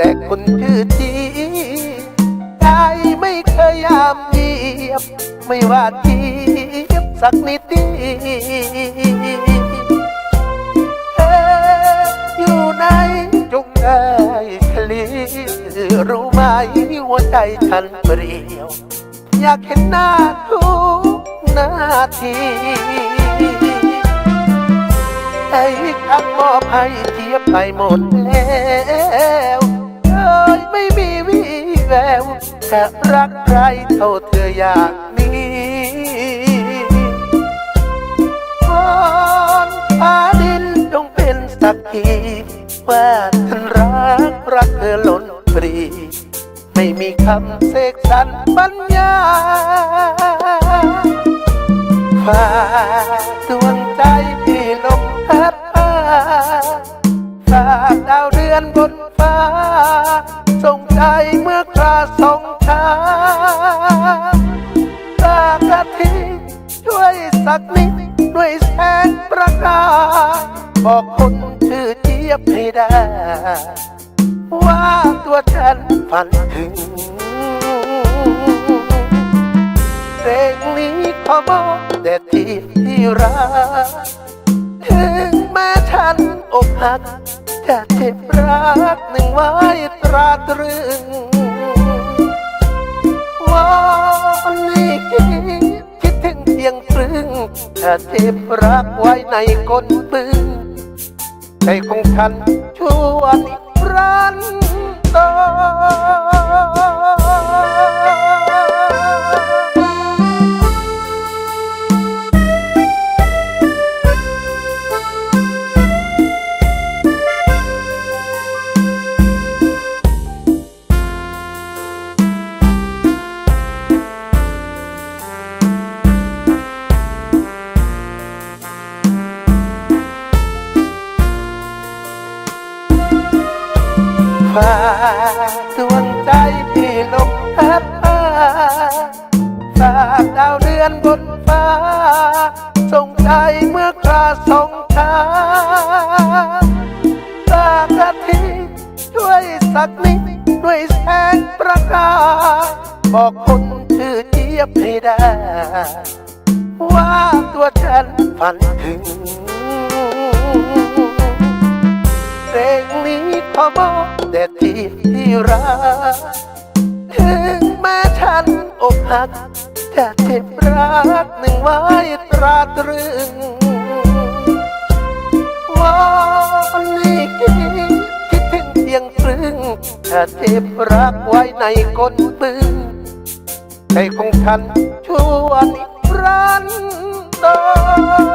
แต่คนชื่อจีใจไม่เคยยามเยียบ ไม่ว่าจีบสักนิดเดีเอ๊ะอยู่ในจุกได้คลีรู้ไหมหัวใจฉันเปรี่ยว อยากเห็นหน้าทุกนาทีไอ้คักมอบให้เทียบไปหมดแล้ว ไม่มีวี่แววจะรักใครเท่าเธออย่างนี้วอนฟ้าดินจงเป็นสักขีว่าฉันรักรักเธอล้นปรี ไม่มีคำเสกสรรปัญญาฝาดวง ใจเมื่อคราส่งทางฝากอาทิช่วยสักนิดด้วยแสงประกายบอกคนชื่อเจี๊ยบให้ได้ ว่าตัวฉันฝันถึงเพลงนี้ขอบอกแต่ที่ที่รักถึงแม้ฉันอกหัก แต่เจ็บรักหนึ่งไว้ตราตรึงวันนี้คิดคิดถึงเพียงตรึ่งจะเจ็บรักไว้ในก้นบึงใจของฉันชั่วนิ ฝากดวงใจที่ลมพัดพาฝากดาวเดือนบนฟ้าส่งใจเมื่อคราส่งทาฝากอาทิตย์ช่วยสักนิดด้วยแสงประกายบอกคนชื่อเจี๊ยบให้ได้ ว่าตัวฉันฝันถึงเพลงนี้ขอบอก แต่ที่ที่รัก ถึงแม้ฉันอกหักจะเจ็บรักหนึ่งไว้ตราตรึงวอนนี้คิดคิดถึงเพียงครึ่งจะเจ็บรักไว้ในก้นบึงใจของฉันชั่วนิรันดร